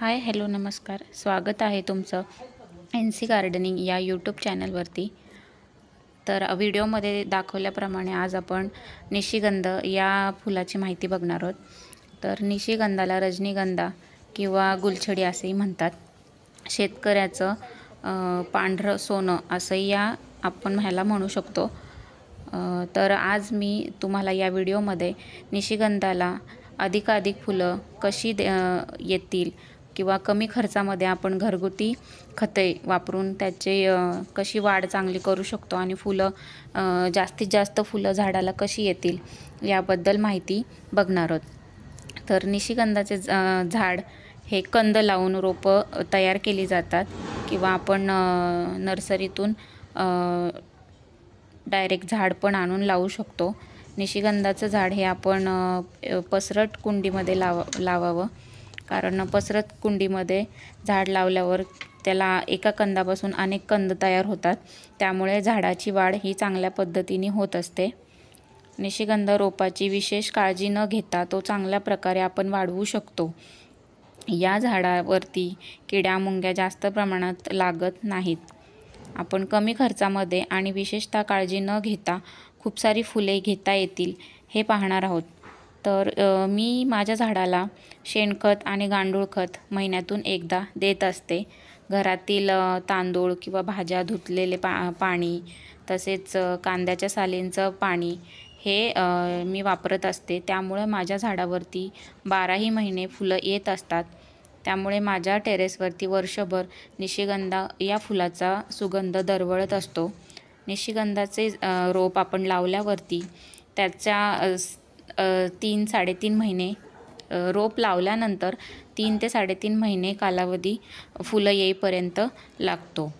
Hi hello नमस्कार. स्वागत आहे तुमचं एन सी गार्डनिंग या यूट्यूब चॅनलवरती तर व्हिडिओमध्ये दाखवल्याप्रमाणे आज आपण निशिगंध या फुलाची माहिती बघणार आहोत. तर निशिगंधाला रजनीगंधा किंवा गुलछडी असेही म्हणतात. शेतकऱ्याचं पांढरं सोनं असंही या आपण ह्याला म्हणू शकतो. तर आज मी तुम्हाला या व्हिडिओमध्ये निशिगंधाला अधिकाधिक फुलं कशी दे येतील किंवा कमी खर्चामध्ये आपण घरगुती खते वापरून त्याचे कशी वाढ चांगली करू शकतो आणि फुलं जास्तीत जास्त फुलं झाडाला कशी येतील याबद्दल माहिती बघणार आहोत. तर निशिगंधाचे झाड हे कंद लावून रोपं तयार केली जातात किंवा आपण नर्सरीतून डायरेक्ट झाड पण आणून लावू शकतो. निशिगंधाचं झाड हे आपण पसरट कुंडीमध्ये लाव लावावं. कारण पसरत कुंडीमध्ये झाड लावल्यावर त्याला एका कंदापासून अनेक कंद तयार होतात. त्यामुळे झाडाची वाढ ही चांगल्या पद्धतीने होत असते. निशिगंध रोपाची विशेष काळजी न घेता तो चांगल्या प्रकारे आपण वाढवू शकतो. या झाडावरती किड्या मुंग्या जास्त प्रमाणात लागत नाहीत. आपण कमी खर्चामध्ये आणि विशेषतः काळजी न घेता खूप सारी फुले घेता येतील हे पाहणार आहोत. तर मी माझ्या झाडाला शेणखत आणि गांडूळ खत महिन्यातून एकदा देत असते. घरातील तांदूळ किंवा भाज्या धुतलेले पा पाणी तसेच कांद्याच्या सालींचं पाणी हे मी वापरत असते. त्यामुळे माझ्या झाडावरती बाराही महिने फुलं येत असतात. त्यामुळे माझ्या टेरेसवरती वर्षभर निशिगंधा या फुलाचा सुगंध दरवळत असतो. निशिगंधाचे रोप आपण लावल्यावरती त्याच्या तीन साडेतीन महिने रोप लावल्यानंतर तीन ते साडेतीन महिने कालावधी फुलं येईपर्यंत लागतो.